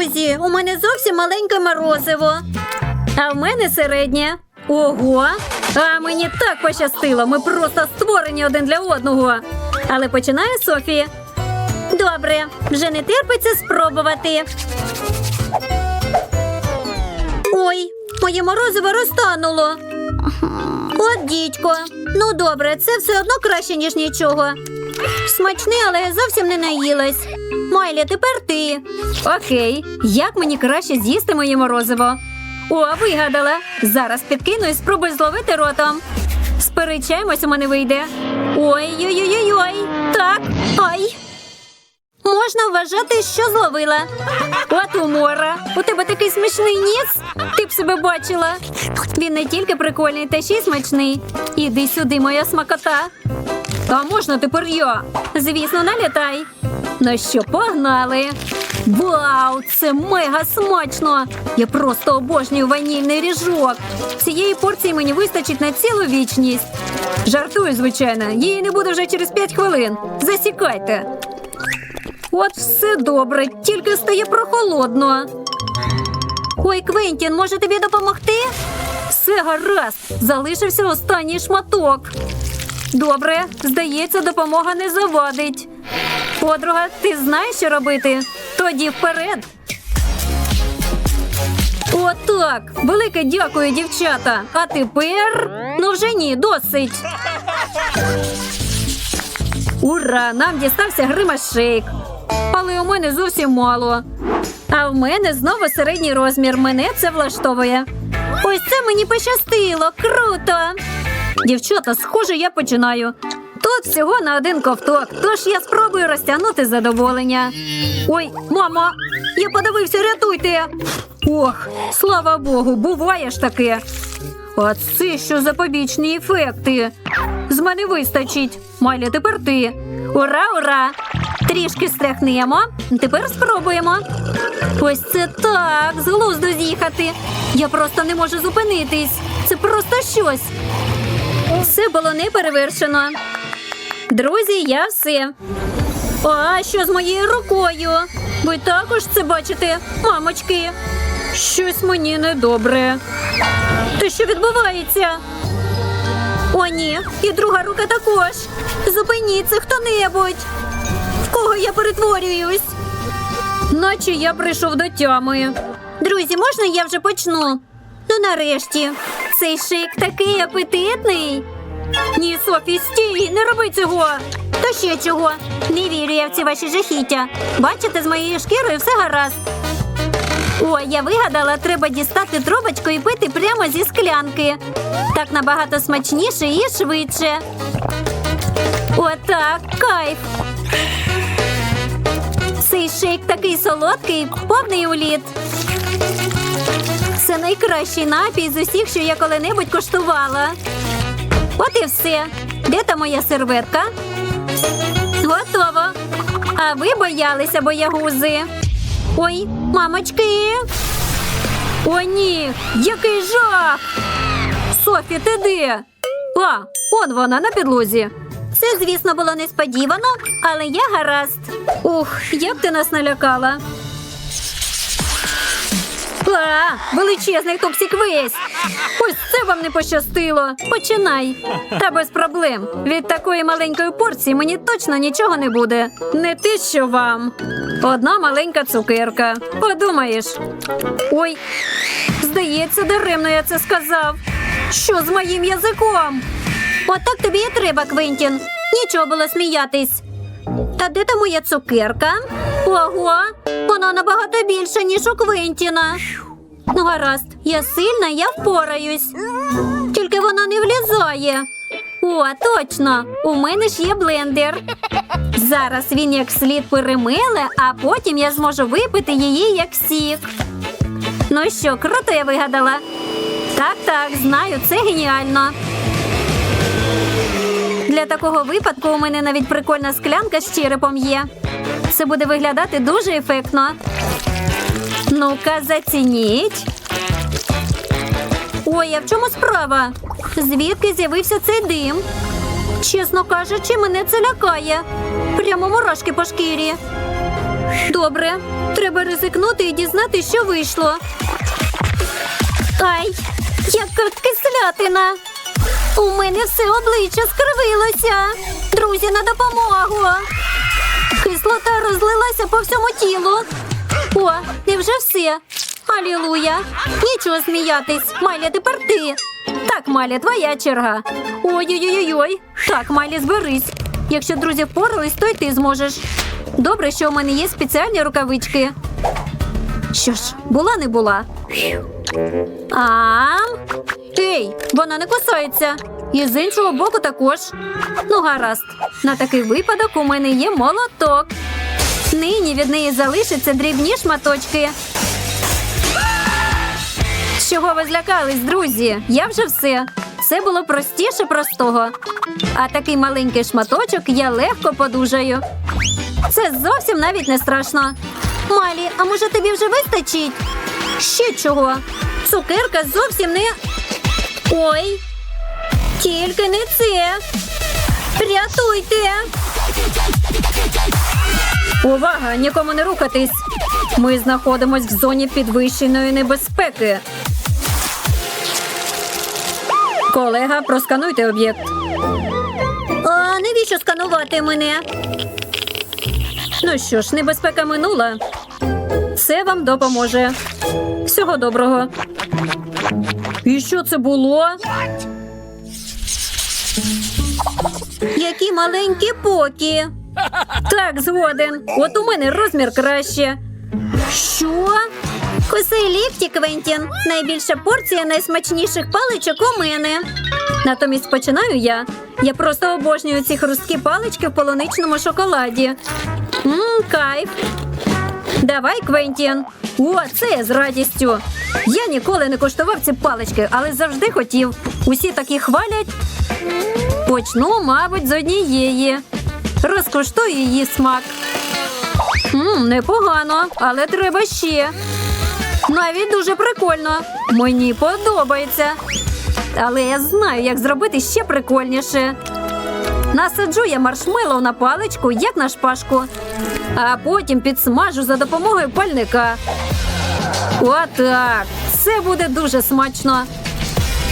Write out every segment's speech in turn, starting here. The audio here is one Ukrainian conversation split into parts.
друзі, у мене зовсім маленьке морозиво. А в мене середнє. Ого! А мені так пощастило. Ми просто створені один для одного. Але починає Софія. Добре, вже не терпиться спробувати. Ой, моє морозиво розтануло. От дідько. Ну добре, це все одно краще, ніж нічого. Смачний, але зовсім не наїлась. Майлі, тепер ти. Окей, як мені краще з'їсти моє морозиво? О, вигадала. Зараз підкину і спробую зловити ротом. Сперечаємось, у мене вийде. Ой-ой-ой-ой. Так, ай. Можна вважати, що зловила. От умора. У тебе такий смачний ніс. Ти б себе бачила. Він не тільки прикольний, та ще й смачний. Іди сюди, моя смакота. А можна тепер я? Звісно, налітай. Ну що, погнали. Вау, це мега смачно! Я просто обожнюю ванільний ріжок. Цієї порції мені вистачить на цілу вічність. Жартую, звичайно, її не буде вже через 5 хвилин. Засікайте. От все добре, тільки стає прохолодно. Ой, Квентін, може тобі допомогти? Все гаразд, залишився останній шматок. Добре, здається, допомога не завадить. Подруга, ти знаєш, що робити? Тоді вперед. Отак. Велике дякую, дівчата. А тепер ну вже ні, досить. Ура! Нам дістався гримашейк. Але у мене зовсім мало. А в мене знову середній розмір. Мене це влаштовує. Ось це мені пощастило. Круто! Дівчата, схоже, я починаю. Тут всього на один ковток, тож я спробую розтягнути задоволення. Ой, мамо, я подивився, рятуйте. Ох, слава Богу, буває ж таке. А це що за побічні ефекти? З мене вистачить. Майля, тепер ти. Ура, ура! Трішки стряхнемо. Тепер спробуємо. Ось це так, з глузду з'їхати. Я просто не можу зупинитись. Це просто щось. Все було не перевершено. Друзі, я все. А що з моєю рукою? Ви також це бачите, мамочки? Щось мені недобре. То що відбувається? О, ні, і друга рука також. Зупиніться хто-небудь. В кого я перетворююсь? Наче я прийшов до тями. Друзі, можна я вже почну? Ну, нарешті. Цей шик такий апетитний. Ні, Софі, стій, не роби цього. Та ще чого? Не вірю я в ці ваші жахіття. Бачите, з моєю шкірою все гаразд. О, я вигадала, треба дістати трубочку і пити прямо зі склянки. Так набагато смачніше і швидше. Отак, кайф. Цей шейк такий солодкий, повний уліт. Це найкращий напій з усіх, що я коли-небудь коштувала. От і все. Де та моя серветка? Готово. А ви боялися боягузи? Ой, мамочки. О, ні, який жах! Софі, ти де? А, он вона на підлозі. Це, звісно, було несподівано, але я гаразд. Ух, як ти нас налякала. А, величезний токсик весь. Ось це вам не пощастило. Починай. Та без проблем. Від такої маленької порції мені точно нічого не буде. Не те, що вам. Одна маленька цукерка. Подумаєш. Ой, здається, даремно я це сказав. Що з моїм язиком? Отак тобі і треба, Квентін. Нічого було сміятись. Та де та моя цукерка? Ого, вона набагато більша, ніж у Квентіна. Ну, гаразд, я сильна, я впораюсь. Тільки вона не влізає. О, точно! У мене ж є блендер. Зараз він як слід перемиле, а потім я зможу випити її як сік. Ну що, круто я вигадала? Так, так, знаю, це геніально. Для такого випадку у мене навіть прикольна склянка з черепом є. Це буде виглядати дуже ефектно. Ну-ка, зацініть. Ой, а в чому справа? Звідки з'явився цей дим? Чесно кажучи, мене це лякає. Прямо мурашки по шкірі. Добре, треба ризикнути і дізнати, що вийшло. Ай, яка кислятина! У мене все обличчя скривилося. Друзі, на допомогу. Кислота розлилася по всьому тілу. О, і вже все. Алілуя. Нічого сміятись. Маля, тепер ти. Так, Маля, твоя черга. Ой-ой-ой. Так, Малі, зберись. Якщо друзі впорались, то й ти зможеш. Добре, що у мене є спеціальні рукавички. Що ж, була не була. Ам. Ей, вона не кусається. І з іншого боку також. Ну, гаразд. На такий випадок у мене є молоток. Нині від неї залишаться дрібні шматочки. Чого ви злякались, друзі? Я вже все. Все було простіше простого. А такий маленький шматочок я легко подужаю. Це зовсім навіть не страшно. Малі, а може тобі вже вистачить? Ще чого? Цукерка зовсім не. Ой, тільки не це. Рятуйте. Увага! Нікому не рухатись. Ми знаходимось в зоні підвищеної небезпеки. Колега, проскануйте об'єкт. А навіщо сканувати мене? Ну що ж, небезпека минула. Це вам допоможе. Всього доброго. І що це було? Які маленькі покі. Так, згоден. От у мене розмір краще. Що? Косий лікті, Квентін. Найбільша порція найсмачніших паличок у мене. Натомість починаю я. Я просто обожнюю ці хрусткі палички в полуничному шоколаді. Мм, кайф. Давай, Квентін. О, це я з радістю. Я ніколи не коштував ці палички, але завжди хотів. Усі такі хвалять. Почну, мабуть, з однієї. Розкуштую її смак. Мм, непогано, але треба ще. Навіть дуже прикольно. Мені подобається. Але я знаю, як зробити ще прикольніше. Насаджу я маршмеллоу на паличку, як на шпажку, а потім підсмажу за допомогою пальника. Отак. Це буде дуже смачно.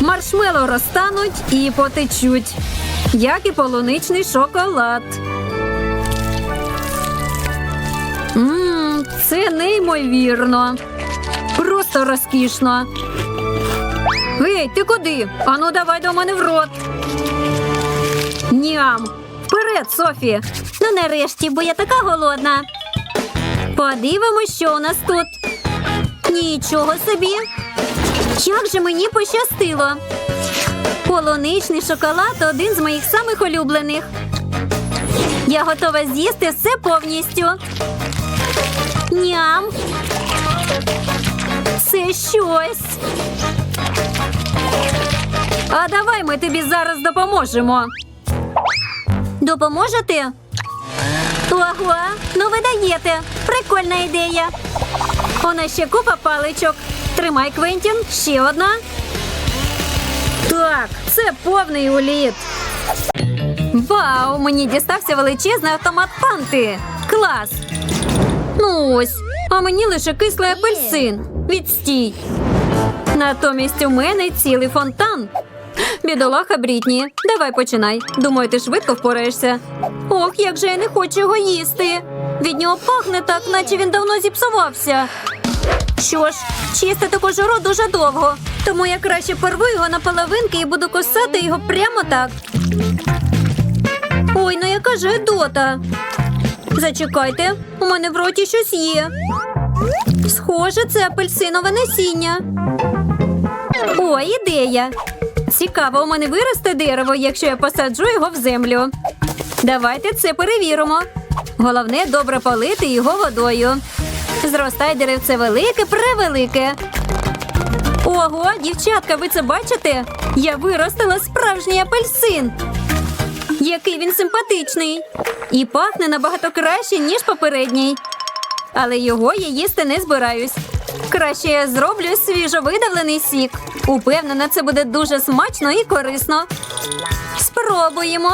Маршмеллоу розтануть і потечуть, як і полуничний шоколад. Мм, це неймовірно. Просто розкішно. Гей, ти куди? Ану, давай до мене в рот. Ням. Вперед, Софі. Ну, нарешті, бо я така голодна. Подивимось, що у нас тут. Нічого собі. Як же мені пощастило. Полуничний шоколад один з моїх самих улюблених. Я готова з'їсти все повністю. Ням. Це щось. А давай ми тобі зараз допоможемо. Допоможете? Ого, ну ви даєте. Прикольна ідея. У нас ще купа паличок. Тримай, Квентін, ще одна. Так, це повний уліт. Вау, мені дістався величезний автомат панти. Клас. Ну ось, а мені лише кислий апельсин. Відстій. Натомість у мене цілий фонтан. Бідолаха Брітні, давай починай. Думаю, ти швидко впораєшся. Ох, як же я не хочу його їсти. Від нього пахне так, наче він давно зіпсувався. Що ж, чистити кожуру дуже довго, тому я краще порву його на половинки і буду косати його прямо так. Ой, ну яка ж гидота. Зачекайте, у мене в роті щось є. Схоже, це апельсинове насіння. О, ідея. Цікаво, у мене виросте дерево, якщо я посаджу його в землю. Давайте це перевіримо. Головне добре полити його водою. Зростає деревце велике, превелике. Ого, дівчатка, ви це бачите? Я виростила справжній апельсин. Який він симпатичний. І пахне набагато краще, ніж попередній. Але його я їсти не збираюсь. Краще я зроблю свіжовидавлений сік. Упевнена, це буде дуже смачно і корисно. Спробуємо.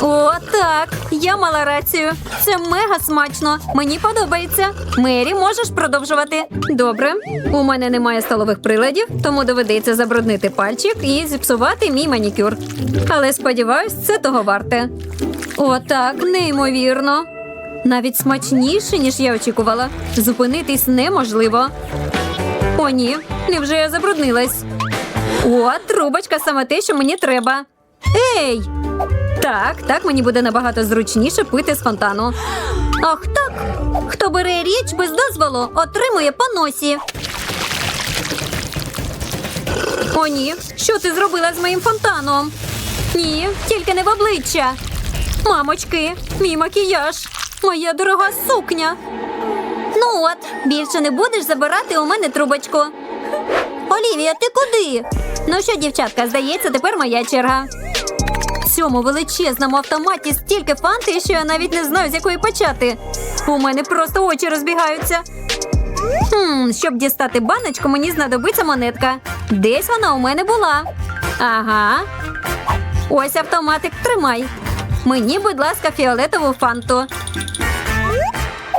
О, так. Я мала рацію. Це мега смачно. Мені подобається. Мері, можеш продовжувати. Добре. У мене немає столових приладів, тому доведеться забруднити пальчик і зіпсувати мій манікюр. Але сподіваюсь, це того варте. Отак, неймовірно. Навіть смачніше, ніж я очікувала. Зупинитись неможливо. О, ні, невже я забруднилась? О, трубочка саме те, що мені треба. Ей! Так, так мені буде набагато зручніше пити з фонтану. Ах так. Хто бере річ без дозволу, отримує по носі. О, ні. Що ти зробила з моїм фонтаном? Ні, тільки не в обличчя. Мамочки, мій макіяж, моя дорога сукня. Ну от, більше не будеш забирати у мене трубочку. Олівія, ти куди? Ну що, дівчатка, здається, тепер моя черга. В цьому величезному автоматі стільки фанти, що я навіть не знаю, з якої почати. У мене просто очі розбігаються. Хм, щоб дістати баночку, мені знадобиться монетка. Десь вона у мене була. Ага. Ось автоматик, тримай. Мені, будь ласка, фіолетову фанту.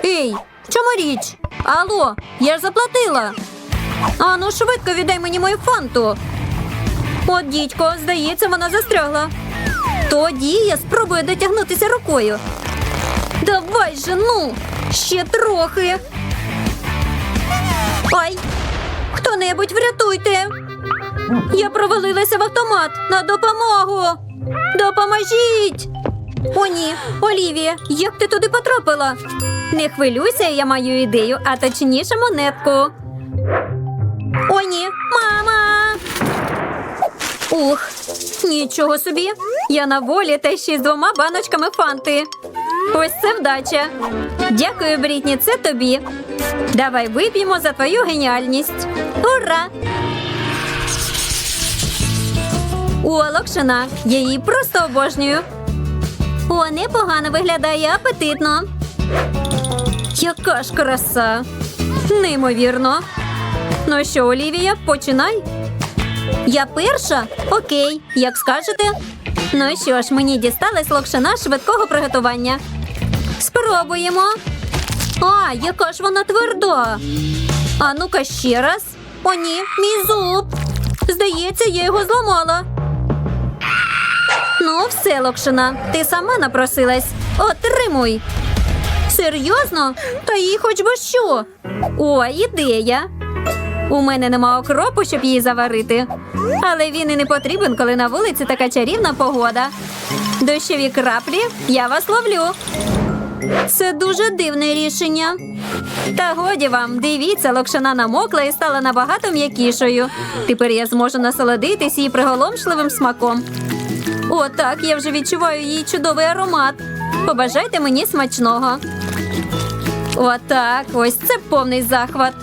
Ей, в чому річ? Алло, я ж заплатила. А ну швидко віддай мені мою фанту. От, дідько, здається, вона застрягла. Тоді я спробую дотягнутися рукою. Давай же, ну, ще трохи. Ай! Хто-небудь врятуйте! Я провалилася в автомат на допомогу. Допоможіть! О, ні, Олівія, як ти туди потрапила? Не хвилюйся, я маю ідею, а точніше монетку. О, ні, мама! Ух, нічого собі. Я на волі та ще з двома баночками фанти. Ось це вдача. Дякую, Брітні, це тобі. Давай вип'ємо за твою геніальність. Ура! О, локшина. Я її просто обожнюю. О, непогано виглядає апетитно. Яка ж краса. Неймовірно. Ну що, Олівія, починай. Я перша? Окей, як скажете. Ну що ж, мені дісталась локшина швидкого приготування. Спробуємо. А, яка ж вона тверда. А ну-ка ще раз. О, ні, мій зуб. Здається, я його зламала. Ну, все, Локшина, ти сама напросилась. Отримуй. Серйозно? Та їй хоч би що. О, ідея. У мене нема окропу, щоб її заварити. Але він і не потрібен, коли на вулиці така чарівна погода. Дощові краплі, я вас ловлю. Це дуже дивне рішення. Та годі вам, дивіться, локшина намокла і стала набагато м'якішою. Тепер я зможу насолодитись її приголомшливим смаком. О, так, я вже відчуваю її чудовий аромат. Побажайте мені смачного. Отак, ось це повний захват.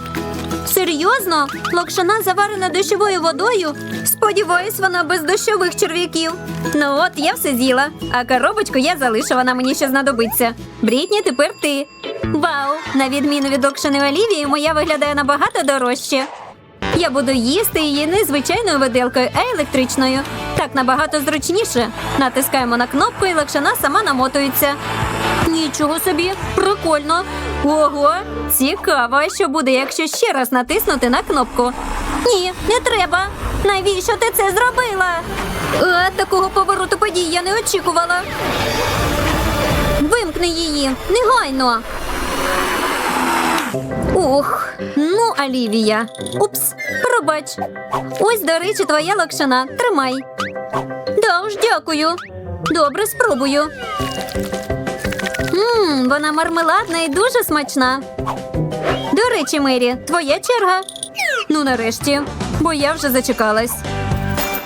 Серйозно? Локшина заварена дощовою водою? Сподіваюсь, вона без дощових черв'яків. Ну от, я все з'їла, а коробочку я залишу, вона мені ще знадобиться. Брітні, тепер ти. Вау! На відміну від локшини Олівії, моя виглядає набагато дорожче. Я буду їсти її не звичайною виделкою, а електричною. Так набагато зручніше. Натискаємо на кнопку і локшина сама намотується. Нічого собі, прикольно. Ого, цікаво, що буде, якщо ще раз натиснути на кнопку. Ні, не треба. Навіщо ти це зробила? А, такого повороту подій я не очікувала. Вимкни її, негайно. Ух, ну, Олівія. Упс, пробач. Ось, до речі, твоя лакшана. Тримай. Да уж, дякую. Добре, спробую. Ммм, вона мармеладна і дуже смачна. До речі, Мері, твоя черга. Ну, нарешті, бо я вже зачекалась.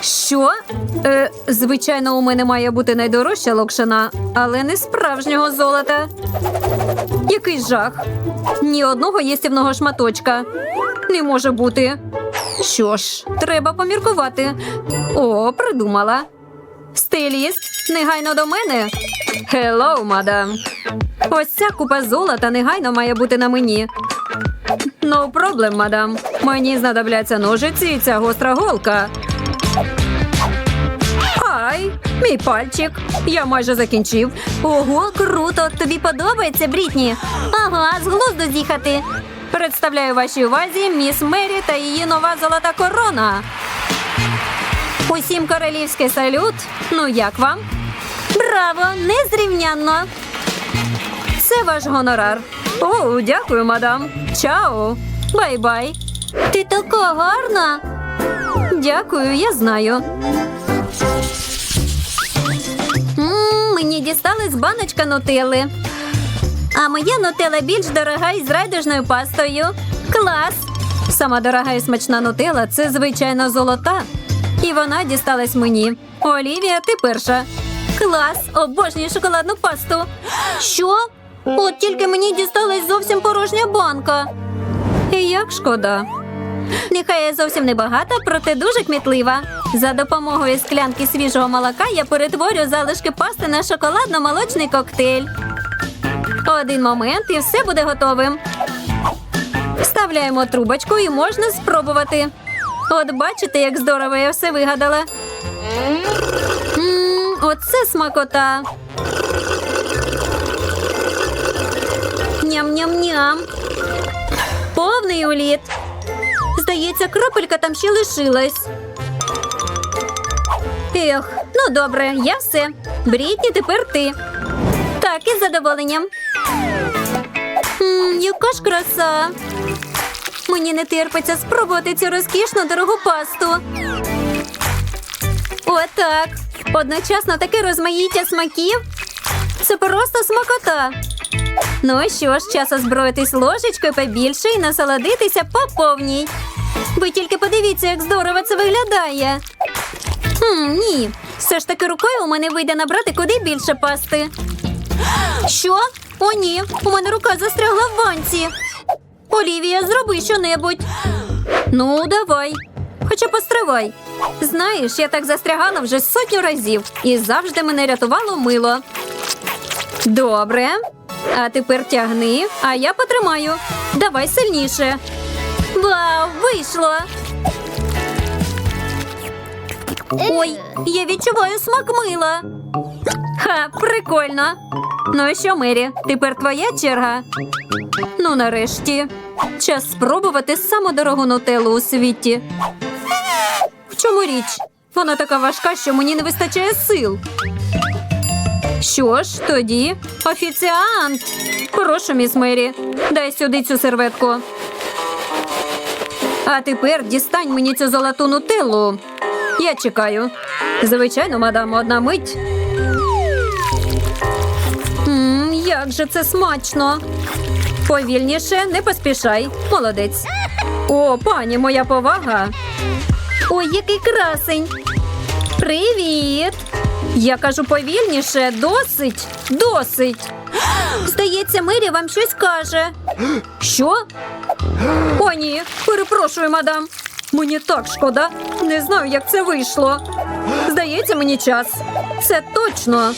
Що? Е, звичайно, у мене має бути найдорожча локшина, але не справжнього золота. Який жах. Ні одного їстівного шматочка. Не може бути. Що ж, треба поміркувати. О, придумала. Стиліст, негайно до мене. Хеллоу, мадам. Ось ця купа золота негайно має бути на мені. No problem, мадам. Мені знадобляться ножиці і ця гостра голка. Мій пальчик. Я майже закінчив. Ого, круто! Тобі подобається, Брітні? Ага, з глузду з'їхати. Представляю вашій увазі міс Мері та її нова золота корона. Усім королівський салют. Ну як вам? Браво! Незрівнянно! Це ваш гонорар. О, дякую, мадам. Чао. Бай-бай. Ти така гарна. Дякую, я знаю. Мені дісталась баночка нутелли. А моя нутелла більш дорога із райдужною пастою. Клас! Сама дорога і смачна нутелла – це звичайно золота. І вона дісталась мені. Олівія, ти перша. Клас! Обожнюю шоколадну пасту. Що? От тільки мені дісталась зовсім порожня банка. І як шкода. Нехай я зовсім не багата, проте дуже кмітлива. За допомогою склянки свіжого молока я перетворю залишки пасти на шоколадно-молочний коктейль. Один момент і все буде готовим. Вставляємо трубочку і можна спробувати. От бачите, як здорово я все вигадала. Мм, оце смакота. Ням-ням-ням. Повний уліт. Здається, крапелька там ще лишилась. Ех, ну добре, я все. Брітні, тепер ти. Так, із задоволенням. М, яка ж краса. Мені не терпиться спробувати цю розкішну дорогу пасту. Отак. Одночасно таке розмаїття смаків. Це просто смакота. Ну що ж, час озброїтись ложечкою побільше і насолодитися по повній. Ви тільки подивіться, як здорово це виглядає. Хм, ні. Все ж таки рукою у мене вийде набрати куди більше пасти. Що? О, ні, у мене рука застрягла в банці. Олівія, зроби щонебудь. Ну, давай. Хоча постривай. Знаєш, я так застрягала вже сотню разів і завжди мене рятувало мило. Добре. А тепер тягни, а я потримаю. Давай сильніше. Вау, вийшло. Ой, я відчуваю смак мила. Ха, прикольно. Ну і що, Мері, тепер твоя черга. Ну, нарешті. Час спробувати саму дорогу нутеллу у світі. В чому річ? Вона така важка, що мені не вистачає сил. Що ж, тоді офіціант. Прошу, міс Мері, дай сюди цю серветку. А тепер дістань мені цю золоту нутеллу. Я чекаю. Звичайно, мадам, одна мить. Мм, як же це смачно. Повільніше, не поспішай. Молодець. О, пані, моя повага. Ой, який красень. Привіт. Я кажу повільніше, досить, досить. Здається, Мері вам щось каже. Що? О, ні, перепрошую, мадам. Мені так шкода. Не знаю, як це вийшло. Здається, мені час. Це точно.